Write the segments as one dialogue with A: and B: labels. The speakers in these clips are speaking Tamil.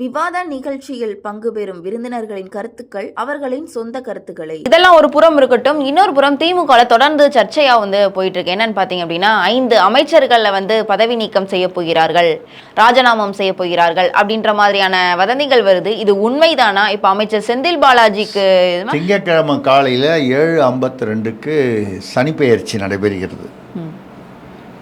A: விவாத நிகழ்ச்சியில் பங்கு பெறும் விருந்தினர்களின் கருத்துக்கள் அவர்களின் சொந்த கருத்துக்களை.
B: இதெல்லாம் ஒரு புறம் இருக்கட்டும் இன்னொரு புறம் திமுக தொடர்ந்து சர்ச்சையா வந்து போயிட்டு இருக்கு என்னன்னு பாத்தீங்க அப்படின்னா ஐந்து அமைச்சர்கள்ல வந்து பதவி நீக்கம் செய்ய போகிறார்கள் ராஜினாமம் செய்ய போகிறார்கள் அப்படின்ற மாதிரியான வதந்திகள் வருது. இது உண்மைதானா? இப்ப அமைச்சர் செந்தில் பாலாஜிக்கு
C: திங்கட்கிழமை காலையில் ஏழு ஐம்பத்தி ரெண்டுக்கு சனிப்பெயர்ச்சி நடைபெறுகிறது.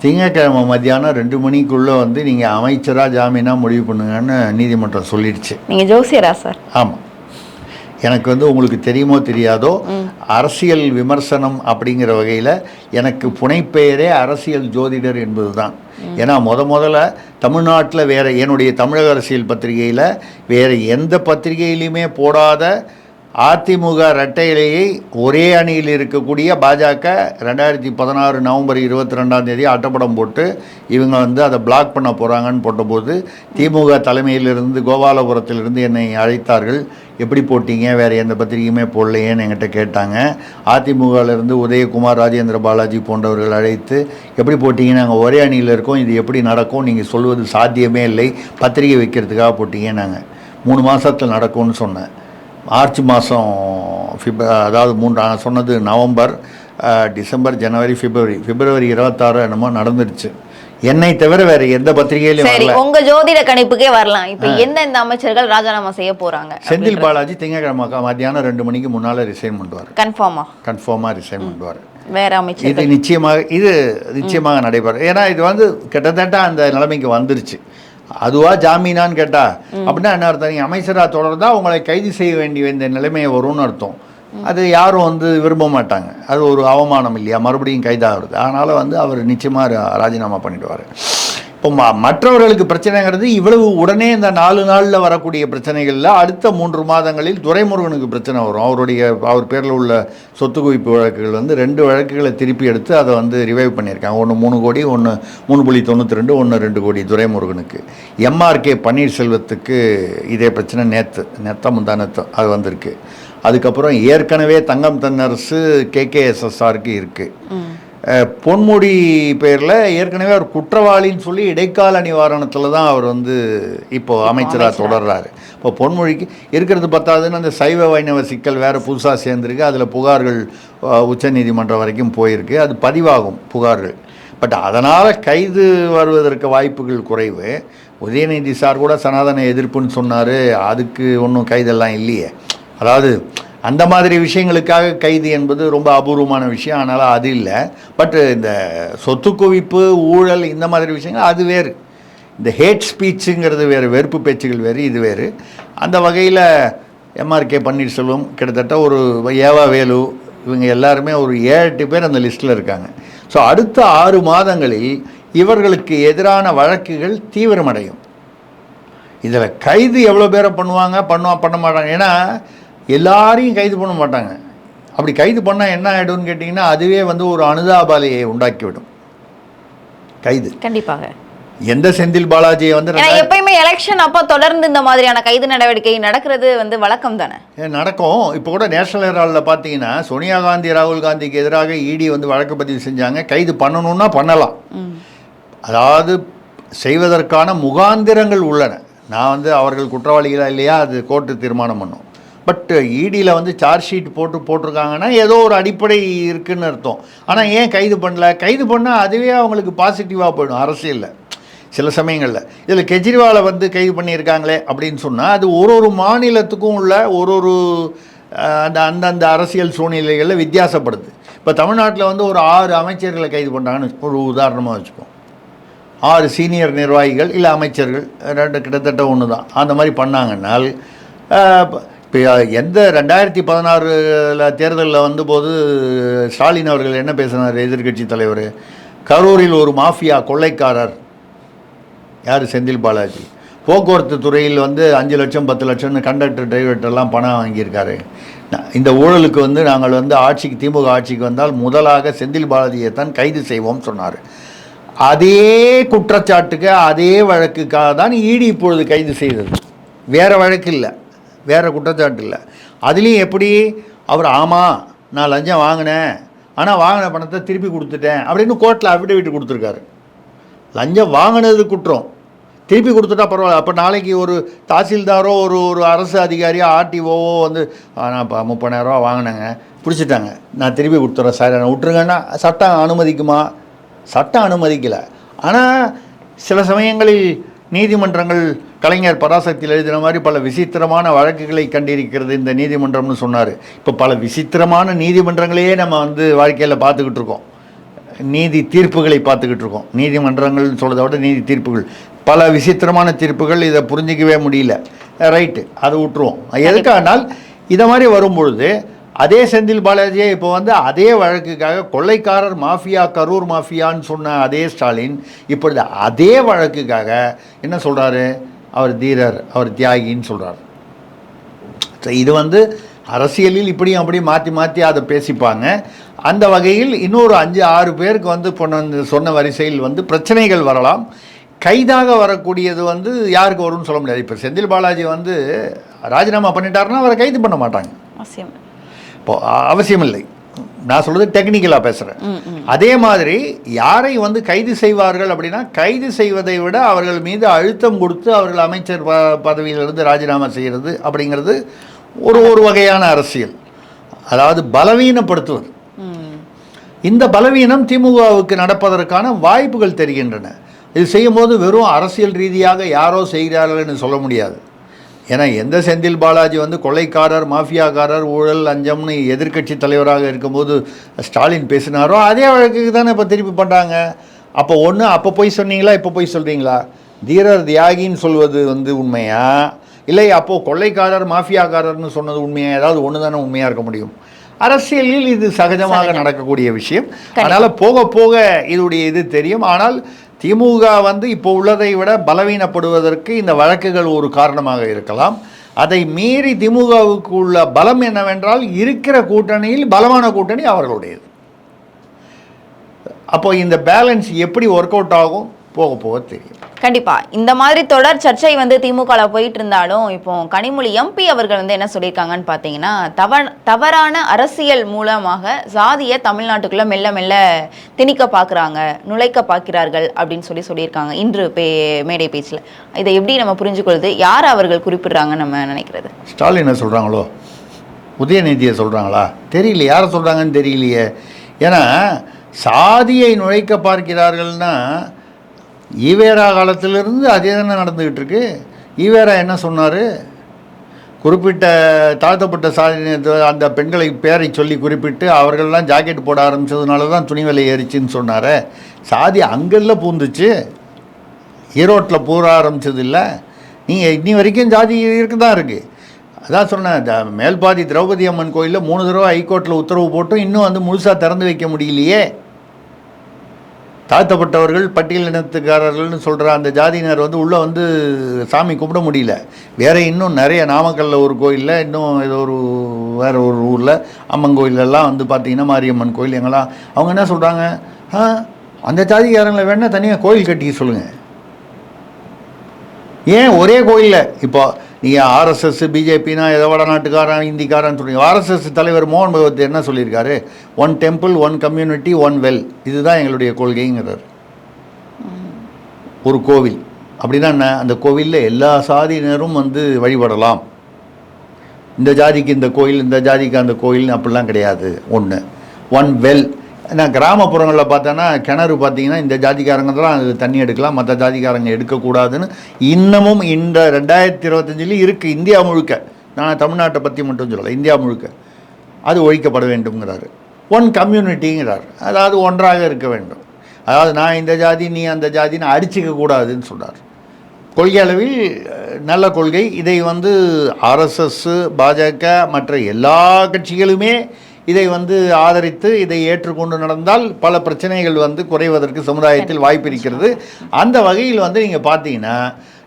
C: திங்கட்கிழமை மத்தியானம் ரெண்டு மணிக்குள்ளே வந்து நீங்கள் அமைச்சராக ஜாமீனாக முடிவு பண்ணுங்கன்னு நீதிமன்றம் சொல்லிடுச்சு.
B: நீங்க ஜோசியரா சார்?
C: ஆமாம் எனக்கு வந்து உங்களுக்கு தெரியுமோ தெரியாதோ அரசியல் விமர்சனம் அப்படிங்கிற வகையில் எனக்கு புனைப்பெயரே அரசியல் ஜோதிடர் என்பது தான் ஏன்னா முத முதல்ல தமிழ்நாட்டில் வேற என்னுடைய தமிழக அரசியல் பத்திரிகையில் வேற எந்த பத்திரிகையிலையுமே போடாத அதிமுக இரட்டையிலேயே ஒரே அணியில் இருக்கக்கூடிய பாஜக ரெண்டாயிரத்தி பதினாறு நவம்பர் இருபத்தி ரெண்டாம் தேதி அட்டப்படம் போட்டு இவங்க வந்து அதை பிளாக் பண்ண போகிறாங்கன்னு போட்டபோது திமுக தலைமையிலிருந்து கோபாலபுரத்திலிருந்து என்னை அழைத்தார்கள். எப்படி போட்டீங்க? வேறு எந்த பத்திரிகையுமே போடலையேன்னு என்கிட்ட கேட்டாங்க. அதிமுகவிலிருந்து உதயகுமார் ராஜேந்திர பாலாஜி போன்றவர்கள் அழைத்து எப்படி போட்டீங்க? நாங்கள் ஒரே அணியில் இருக்கோம். இது எப்படி நடக்கும்? நீங்கள் சொல்வது சாத்தியமே இல்லை. பத்திரிகை வைக்கிறதுக்காக போட்டீங்க நாங்கள் மூணு மாதத்தில் நடக்கும்னு சொன்னேன். மார்ச் மாதம் பிப்ர அதாவது மூன்று சொன்னது நவம்பர் டிசம்பர் ஜனவரி பிப்ரவரி. பிப்ரவரி இருபத்தாறு என்னமோ நடந்துருச்சு. என்னை தவிர வேறு எந்த பத்திரிகையிலும்
B: சரி உங்க ஜோதிட கணிப்புக்கே வரலாம். இப்ப எந்தெந்த அமைச்சர்கள் ராஜினாமா செய்ய போறாங்க
C: செந்தில் பாலாஜி திங்கக்கிழமை மத்தியானம் ரெண்டு மணிக்கு முன்னால் ரிசைன் பண்ணுவார்.
B: கன்ஃபார்மா
C: கன்ஃபார்மாக ரிசைன் பண்ணுவார்.
B: வேற
C: இது
B: அமைச்சர்கள்
C: நிச்சயமாக இது நிச்சயமாக நடைபெறும். ஏன்னா இது வந்து கிட்டத்தட்ட அந்த நிலைமைக்கு வந்துருச்சு. அதுவா ஜாமீனான்னு கேட்டா. அப்படின்னா என்ன அர்த்தம்? நீங்கள் அமைச்சராக தொடர்ந்தா உங்களை கைது செய்ய வேண்டிய வேண்டிய நிலைமையை வரும்னு அர்த்தம். அது யாரும் வந்து விரும்ப மாட்டாங்க. அது ஒரு அவமானம் இல்லையா? மறுபடியும் கைதாகிறது. அதனால் வந்து அவர் நிச்சயமாக ராஜினாமா பண்ணிடுவார். இப்போ ம மற்றவர்களுக்கு பிரச்சனைங்கிறது இவ்வளவு உடனே இந்த நாலு நாளில் வரக்கூடிய பிரச்சனைகளில் அடுத்த மூன்று மாதங்களில் துரைமுருகனுக்கு பிரச்சனை வரும். அவருடைய அவர் பேரில் உள்ள சொத்து குவிப்பு வழக்குகள் வந்து ரெண்டு வழக்குகளை திருப்பி எடுத்து அதை வந்து ரிவைவ் பண்ணியிருக்காங்க. ஒன்று மூணு கோடி ஒன்று மூணு புள்ளி தொண்ணூற்றி ரெண்டு ஒன்று ரெண்டு கோடி துரைமுருகனுக்கு. எம்ஆர்கே பன்னீர்செல்வத்துக்கு இதே பிரச்சனை நேற்று நெத்த நெத்தம் அது வந்திருக்கு. அதுக்கப்புறம் ஏற்கனவே தங்கம் தன்னரசு கேகேஎஸ்எஸ்ஆருக்கு இருக்குது பொன்முடி பேரில் ஏற்கனவே அவர் குற்றவாளின்னு சொல்லி இடைக்கால நிவாரணத்தில் தான் அவர் வந்து இப்போ அமைச்சராக தொடர்றாரு. இப்போ பொன்மொழிக்கு இருக்கிறது பத்தாதுன்னு அந்த சைவ வைணவ சிக்கல் வேறு புதுசாக சேர்ந்துருக்கு. அதில் புகார்கள் உச்ச நீதிமன்றம் வரைக்கும் போயிருக்கு. அது பதிவாகும் புகார்கள். பட் அதனால் கைது வருவதற்கு வாய்ப்புகள் குறைவு. உதயநிதி சார் கூட சனாதன எதிர்ப்புன்னு சொன்னார். அதுக்கு ஒன்றும் கைதெல்லாம் இல்லையே. அதாவது அந்த மாதிரி விஷயங்களுக்காக கைது என்பது ரொம்ப அபூர்வமான விஷயம் அதனால் அது இல்லை. பட் இந்த சொத்து குவிப்பு ஊழல் இந்த மாதிரி விஷயங்கள் அது வேறு. இந்த ஹேட் ஸ்பீச்சுங்கிறது வேறு வெறுப்பு பேச்சுகள் வேறு இது வேறு. அந்த வகையில் எம்ஆர்கே பன்னீர்செல்வம் கிட்டத்தட்ட ஒரு ஏவா வேலு இவங்க எல்லாருமே ஒரு ஏழு பேர் அந்த லிஸ்ட்டில் இருக்காங்க. ஸோ அடுத்த ஆறு மாதங்களில் இவர்களுக்கு எதிரான வழக்குகள் தீவிரமடையும். இதில் கைது எவ்வளோ பேரை பண்ணுவாங்க பண்ணுவா பண்ண மாட்டாங்க. ஏன்னா எல்லாரையும் கைது பண்ண மாட்டாங்க. அப்படி கைது பண்ணால் என்ன ஆகிடும்னு கேட்டிங்கன்னா அதுவே வந்து ஒரு அனுதாபாலையை உண்டாக்கிவிடும். கைது.
B: கண்டிப்பாக.
C: எந்த செந்தில் பாலாஜியை வந்து
B: எப்பயுமே எலெக்ஷன் அப்ப தொடர்ந்து இந்த மாதிரியான கைது நடவடிக்கை நடக்கிறது வந்து வழக்கம் தானே?
C: நடக்கும். இப்போ கூட நேஷனல் ஹெரால்டில் பார்த்தீங்கன்னா சோனியா காந்தி ராகுல் காந்திக்கு எதிராக இடி வந்து வழக்கு பதிவு செஞ்சாங்க. கைது பண்ணணும்னா பண்ணலாம். அதாவது செய்வதற்கான முகாந்திரங்கள் உள்ளன. நான் வந்து அவர்கள் குற்றவாளிகளா இல்லையா? அது கோர்ட்டு தீர்மானம் பண்ணும். பட் இடியில் வந்து சார்ஜ் ஷீட் போட்டு போட்டிருக்காங்கன்னா ஏதோ ஒரு அடிப்படை இருக்குதுன்னு அர்த்தம். ஆனால் ஏன் கைது பண்ணல? கைது பண்ணால் அதுவே அவங்களுக்கு பாசிட்டிவாக போயிடும் அரசியலில். சில சமயங்களில். இதில் கெஜ்ரிவாலை வந்து கைது பண்ணியிருக்காங்களே அப்படின்னு சொன்னால் அது ஒரு ஒரு மாநிலத்துக்கும் உள்ள ஒரு ஒரு அந்த அந்தந்த அரசியல் சூழ்நிலைகளில் வித்தியாசப்படுது. இப்போ தமிழ்நாட்டில் வந்து ஒரு ஆறு அமைச்சர்களை கைது பண்ணுறாங்கன்னு ஒரு உதாரணமாக வச்சுப்போம். ஆறு சீனியர் நிர்வாகிகள் இல்லை அமைச்சர்கள் ரெண்டு கிட்டத்தட்ட ஒன்று தான் அந்த மாதிரி பண்ணாங்கன்னால் இப்போ எந்த ரெண்டாயிரத்தி பதினாறில் தேர்தலில் வந்தபோது ஸ்டாலின் அவர்கள் என்ன பேசினார் எதிர்க்கட்சி தலைவர்? கரூரில் ஒரு மாஃபியா கொள்ளைக்காரர். யார்? செந்தில் பாலாஜி. போக்குவரத்து துறையில் வந்து அஞ்சு லட்சம் பத்து லட்சம்னு கண்டக்டர் டிரைவர்கிட்டலாம் பணம் வாங்கியிருக்காரு. இந்த ஊழலுக்கு வந்து நாங்கள் வந்து ஆட்சிக்கு திமுக ஆட்சிக்கு வந்தால் முதலாக செந்தில் பாலாஜியை தான் கைது செய்வோம் சொன்னார். அதே குற்றச்சாட்டுக்கு அதே வழக்குக்காக தான் இடி இப்பொழுது கைது செய்தது. வேறு வழக்கு இல்லை. வேறு குற்றச்சாட்டு இல்லை. அதுலேயும் எப்படி அவர் ஆமாம் நான் லஞ்சம் வாங்கினேன். ஆனால் வாங்கின பணத்தை திருப்பி கொடுத்துட்டேன். அப்படின்னு கோர்ட்டில் அஃபிடேவிட் கொடுத்துருக்காரு. லஞ்சம் வாங்கினது குற்றம். திருப்பி கொடுத்துட்டா பரவாயில்ல. அப்போ நாளைக்கு ஒரு தாசில்தாரோ ஒரு ஒரு அரசு அதிகாரியோ ஆர்டிஓவோ வந்து நான் இப்போ முப்பதாயிரரூவா வாங்கினேங்க. பிடிச்சிட்டாங்க. நான் திருப்பி கொடுத்துட்றேன் சார் நான் விட்டுருங்கன்னா சட்டம் அனுமதிக்குமா? சட்டம் அனுமதிக்கலை. ஆனால் சில சமயங்களில் நீதிமன்றங்கள் கலைஞர் பராசக்தியில் எழுதின மாதிரி பல விசித்திரமான வழக்குகளை கண்டிருக்கிறது இந்த நீதிமன்றம்னு சொன்னார். இப்போ பல விசித்திரமான நீதிமன்றங்களையே நம்ம வந்து வாழ்க்கையில் பார்த்துக்கிட்டு இருக்கோம். நீதி தீர்ப்புகளை பார்த்துக்கிட்டு இருக்கோம். நீதிமன்றங்கள்னு சொல்கிறத விட நீதி தீர்ப்புகள். பல விசித்திரமான தீர்ப்புகள் இதை புரிஞ்சிக்கவே முடியல. ரைட்டு அதை விட்டுருவோம். எதுக்கானால் இதை மாதிரி வரும்பொழுது அதே செந்தில் பாலாஜியை இப்போ வந்து அதே வழக்குக்காக கொள்ளைக்காரர் மாஃபியா கரூர் மாஃபியான்னு சொன்ன அதே ஸ்டாலின் இப்பொழுது அதே வழக்குக்காக என்ன சொல்கிறாரு அவர் தீரர் அவர் தியாகின்னு சொல்கிறார் ஸோ இது வந்து அரசியலில் இப்படியும் அப்படி மாற்றி மாற்றி அதை பேசிப்பாங்க. அந்த வகையில் இன்னொரு அஞ்சு ஆறு பேருக்கு வந்து பொண்ணு சொன்ன வரிசையில் வந்து பிரச்சனைகள் வரலாம். கைதாக வரக்கூடியது வந்து யாருக்கு வரும்னு சொல்ல முடியாது. இப்போ செந்தில் பாலாஜி வந்து ராஜினாமா பண்ணிட்டாருன்னா அவரை கைது பண்ண மாட்டாங்க.
B: அவசியம்.
C: இப்போ அ- அவசியம் இல்லை நான் சொல்றது டெக்னிக்கலாக பேசுகிறேன் அதே மாதிரி யாரை வந்து கைது செய்வார்கள் அப்படின்னா கைது செய்வதை விட அவர்கள் மீது அழுத்தம் கொடுத்து அவர்கள் அமைச்சர் ப பதவியிலிருந்து ராஜினாமா செய்கிறது அப்படிங்கிறது ஒரு ஒரு வகையான அரசியல். அதாவது பலவீனப்படுத்துவது. இந்த பலவீனம் திமுகவுக்கு நடப்பதற்கான வாய்ப்புகள் தெரிகின்றன. இது செய்யும்போது வெறும் அரசியல் ரீதியாக யாரோ செய்கிறார்கள்னு சொல்ல முடியாது. ஏன்னா எந்த செந்தில் பாலாஜி வந்து கொள்ளைக்காரர் மாஃபியாக்காரர் ஊழல் லஞ்சம்னு எதிர்க்கட்சி தலைவராக இருக்கும்போது ஸ்டாலின் பேசினாரோ அதே வழக்குக்கு தானே இப்போ திருப்பி பண்ணுறாங்க அப்போ ஒன்று அப்போ போய் சொன்னீங்களா இப்போ போய் சொல்கிறீங்களா தீரர் தியாகின்னு சொல்வது வந்து உண்மையா? இல்லை அப்போது கொள்ளைக்காரர் மாஃபியாக்காரர்னு சொன்னது உண்மையா? ஏதாவது ஒன்று தானே உண்மையாக இருக்க முடியும். அரசியலில் இது சகஜமாக நடக்கக்கூடிய விஷயம். அதனால் போக போக இதோடைய இது தெரியும். ஆனால் திமுக வந்து இப்போ உள்ளதை விட பலவீனப்படுவதற்கு இந்த வழக்குகள் ஒரு காரணமாக இருக்கலாம். அதை மீறி திமுகவுக்கு உள்ள பலம் என்னவென்றால் இருக்கிற கூட்டணியில் பலமான கூட்டணி அவர்களுடையது. அப்போ இந்த பேலன்ஸ் எப்படி ஒர்க் அவுட் ஆகும்? போக போக தெரியும்.
B: கண்டிப்பா. இந்த மாதிரி தொடர் சர்ச்சை வந்து திமுகல போயிட்டு இருந்தாலும் இப்போ கனிமொழி எம்பி அவர்கள் வந்து என்ன சொல்லியிருக்காங்கன்னு பார்த்தீங்கன்னா தவ தவறான அரசியல் மூலமாக சாதியை தமிழ்நாட்டுக்குள்ள மெல்ல மெல்ல திணிக்க பார்க்குறாங்க நுழைக்க பார்க்கிறார்கள் அப்படின்னு சொல்லி சொல்லியிருக்காங்க. இன்று பே மேடை பேச்சில். இதை எப்படி நம்ம புரிஞ்சுக்கொள்வது யார் அவர்கள் குறிப்பிடுறாங்க நம்ம நினைக்கிறது?
C: ஸ்டாலின் என்ன சொல்கிறாங்களோ உதயநிதியை சொல்கிறாங்களா தெரியல. யாரை சொல்கிறாங்கன்னு தெரியலையே. ஏன்னா சாதியை நுழைக்க பார்க்கிறார்கள்னா ஈவேரா காலத்திலிருந்து அதே தானே நடந்துக்கிட்டு இருக்கு ஈவேரா என்ன சொன்னார்? குறிப்பிட்ட தாழ்த்தப்பட்ட சாதியினத்து அந்த பெண்களை பேரை சொல்லி குறிப்பிட்டு அவர்கள்லாம் ஜாக்கெட் போட ஆரம்பிச்சதுனால தான் துணி விலை ஏறிச்சுன்னு சொன்னார். சாதி அங்கெல்லாம் பூந்துச்சு. ஈரோட்டில் பூர ஆரம்பித்தது இல்லை நீங்கள் இன்னி வரைக்கும் ஜாதி இருக்கு. தான் இருக்குது அதான் சொன்னேன் த- மேல்பாதி திரௌபதி அம்மன் கோயிலில் மூணு தடவை ஹைகோர்ட்டில் உத்தரவு போட்டும் இன்னும் வந்து முழுசாக திறந்து வைக்க முடியலையே. தாழ்த்தப்பட்டவர்கள் பட்டியலினத்துக்காரர்கள்னு சொல்கிற அந்த ஜாதியினர் வந்து உள்ளே வந்து சாமி கும்பிட முடியல. வேற இன்னும் நிறைய நாமக்கல்லில் ஒரு கோயிலில் இன்னும் ஏதோ ஒரு வேறு ஒரு ஊரில் அம்மன் கோயிலெல்லாம் வந்து பார்த்தீங்கன்னா மாரியம்மன் கோயில் எங்கெல்லாம் அவங்க என்ன சொல்கிறாங்க ஆ அந்த ஜாதிக்காரங்களை வேணால் தனியாக கோயில் கட்டிக்க சொல்லுங்கள் ஏன் ஒரே கோயிலில்? இப்போ நீங்கள் ஆர்எஸ்எஸ் பிஜேபினா ஏதோ வடநாட்டுக்காரன் இந்திக்காரன் சொல்றீங்க. ஆர்எஸ்எஸ் தலைவர் மோகன் பகவத் என்ன சொல்லியிருக்காரு? One temple one community one well இதுதான் எங்களுடைய கொள்கைங்கிறார். ஒரு கோவில். அப்படின்னா என்ன? அந்த கோவிலில் எல்லா சாதியினரும் வந்து வழிபடலாம். இந்த ஜாதிக்கு இந்த கோயில் இந்த ஜாதிக்கு அந்த கோயில் அப்படிலாம் கிடையாது. ஒன்று ஒன் வெல் நான் கிராமப்புறங்களில் பார்த்தோன்னா கிணறு பார்த்தீங்கன்னா இந்த ஜாதிக்காரங்க தான் அது தண்ணி எடுக்கலாம் மற்ற ஜாதிக்காரங்க எடுக்கக்கூடாதுன்னு இன்னமும் இந்த ரெண்டாயிரத்தி இருபத்தஞ்சிலையும் இருக்குது இந்தியா முழுக்க. நான் தமிழ்நாட்டை பற்றி மட்டும் சொல்லலை இந்தியா முழுக்க. அது ஒழிக்கப்பட வேண்டும்ங்கிறாரு. ஒன் கம்யூனிட்டிங்கிறார் அதாவது ஒன்றாக இருக்க வேண்டும். அதாவது நான் இந்த ஜாதி நீ அந்த ஜாதின்னு அடிச்சிக்க கூடாதுன்னு சொல்கிறார் கொள்கை அளவில் நல்ல கொள்கை. இதை வந்து ஆர்எஸ்எஸ் பாஜக மற்ற எல்லா கட்சிகளுமே இதை வந்து ஆதரித்து இதை ஏற்றுக்கொண்டு நடந்தால் பல பிரச்சனைகள் வந்து குறைவதற்கு சமுதாயத்தில் வாய்ப்பு இருக்கிறது. அந்த வகையில் வந்து நீங்கள் பார்த்தீங்கன்னா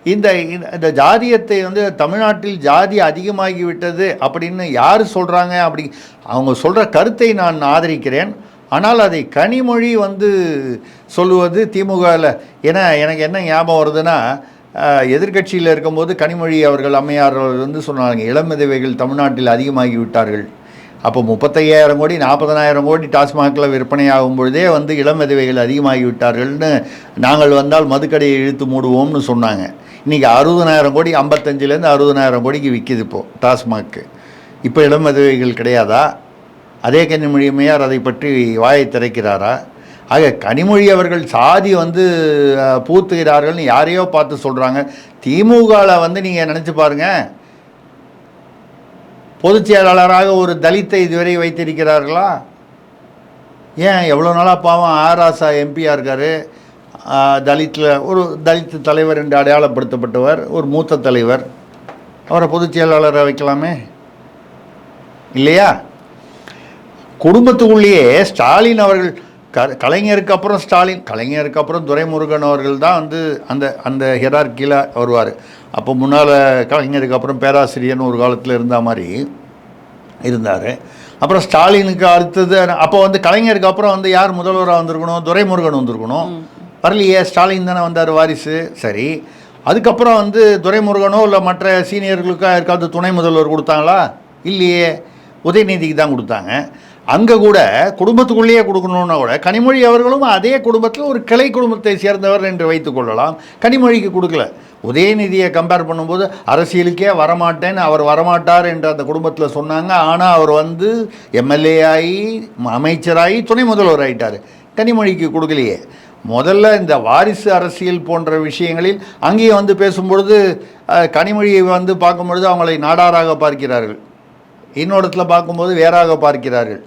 C: இந்த இந்த- ஜாதியத்தை வந்து தமிழ்நாட்டில் ஜாதி அதிகமாகிவிட்டது அப்படின்னு யார் சொல்கிறாங்க அப்படி அவங்க சொல்கிற கருத்தை நான் ஆதரிக்கிறேன். ஆனால் அதை கனிமொழி வந்து சொல்லுவது திமுகவில் ஏன்னா எனக்கு என்ன ஞாபகம் வருதுன்னா எதிர்கட்சியில் இருக்கும்போது கனிமொழி அவர்கள் அம்மையார் வந்து சொன்னாங்க இளம் விதவைகள் தமிழ்நாட்டில் அதிகமாகி விட்டார்கள் அப்போ முப்பத்தையாயிரம் கோடி நாற்பதனாயிரம் கோடி டாஸ்மாகில் விற்பனையாகும் பொழுதே வந்து இளம் விதவைகள் அதிகமாகி விட்டார்கள்னு நாங்கள் வந்தால் மதுக்கடையை இழுத்து மூடுவோம்னு சொன்னாங்க. இன்றைக்கி அறுபதனாயிரம் கோடி ஐம்பத்தஞ்சிலேருந்து அறுபதனாயிரம் கோடிக்கு விற்கிது இப்போது டாஸ்மாக்கு. இப்போ இளம் விதவைகள் கிடையாதா? அதே கனிமொழிமையார் அதை பற்றி வாயை திறக்கிறாரா? ஆக கனிமொழி அவர்கள் சாதி வந்து பூத்துகிறார்கள்னு யாரையோ பார்த்து சொல்கிறாங்க திமுகவில் வந்து நீங்கள் நினச்சி பாருங்கள் பொதுச் செயலாளராக ஒரு தலித்தை இதுவரை வைத்திருக்கிறார்களா? ஏன் எவ்வளோ நாளாக பாவம் ஆராசா எம்பியாக இருக்கார்? தலித்தில் ஒரு தலித்து தலைவர் என்று அடையாளப்படுத்தப்பட்டவர் ஒரு மூத்த தலைவர். அவரை பொதுச் செயலாளராக வைக்கலாமே? இல்லையா? குடும்பத்துக்குள்ளேயே ஸ்டாலின் அவர்கள் க கலைஞருக்கு அப்புறம் ஸ்டாலின் கலைஞருக்கு அப்புறம் துரைமுருகன் அவர்கள் தான் வந்து அந்த அந்த ஹெரார்கியில் வருவார். அப்போ முன்னால் கலைஞருக்கு அப்புறம் பேராசிரியர்னு ஒரு காலத்தில் இருந்த மாதிரி இருந்தார். அப்புறம் ஸ்டாலினுக்கு அடுத்தது அப்போ வந்து கலைஞருக்கு அப்புறம் வந்து யார் முதல்வராக வந்திருக்கணும்? துரைமுருகன் வந்திருக்கணும். வரலையே ஸ்டாலின் தானே வந்தார் வாரிசு. சரி. அதுக்கப்புறம் வந்து துரைமுருகனோ இல்லை மற்ற சீனியர்களுக்கோ யாருக்காவது துணை முதல்வர் கொடுத்தாங்களா? இல்லையே. உதயநிதிக்கு தான் கொடுத்தாங்க. அங்கே கூட குடும்பத்துக்குள்ளேயே கொடுக்கணுன்னா கூட கனிமொழி அவர்களும் அதே குடும்பத்தில் ஒரு கிளை குடும்பத்தை சேர்ந்தவர் என்று வைத்துக்கொள்ளலாம் கனிமொழிக்கு கொடுக்கல. உதயநிதியை கம்பேர் பண்ணும்போது அரசியலுக்கே வரமாட்டேன்னு அவர் வரமாட்டார் என்று அந்த குடும்பத்தில் சொன்னாங்க. ஆனால் அவர் வந்து எம்எல்ஏ ஆகி அமைச்சராகி துணை முதல்வர் ஆயிட்டார். கனிமொழிக்கு கொடுக்கலையே. முதல்ல இந்த வாரிசு அரசியல் போன்ற விஷயங்களில் அங்கேயும் வந்து பேசும்பொழுது கனிமொழியை வந்து பார்க்கும்பொழுது அவங்களை நாடாராக பார்க்கிறார்கள். இன்னொரு இடத்துல பார்க்கும்போது வேறாக பார்க்கிறார்கள்.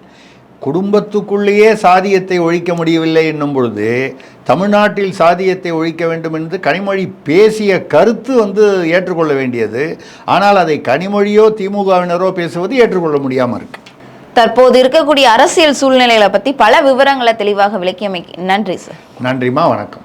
C: குடும்பத்துக்குள்ளேயே சாதியத்தை ஒழிக்க முடியவில்லை என்னும் பொழுது தமிழ்நாட்டில் சாதியத்தை ஒழிக்க வேண்டும் என்று கனிமொழி பேசிய கருத்து வந்து ஏற்றுக்கொள்ள வேண்டியது. ஆனால் அதை கனிமொழியோ திமுகவினரோ பேசுவது ஏற்றுக்கொள்ள முடியாமல் இருக்கு.
B: தற்போது இருக்கக்கூடிய அரசியல் சூழ்நிலைகளை பத்தி பல விவரங்களை தெளிவாக விளக்கியமைக்கு நன்றி சார்.
C: நன்றிம்மா வணக்கம்.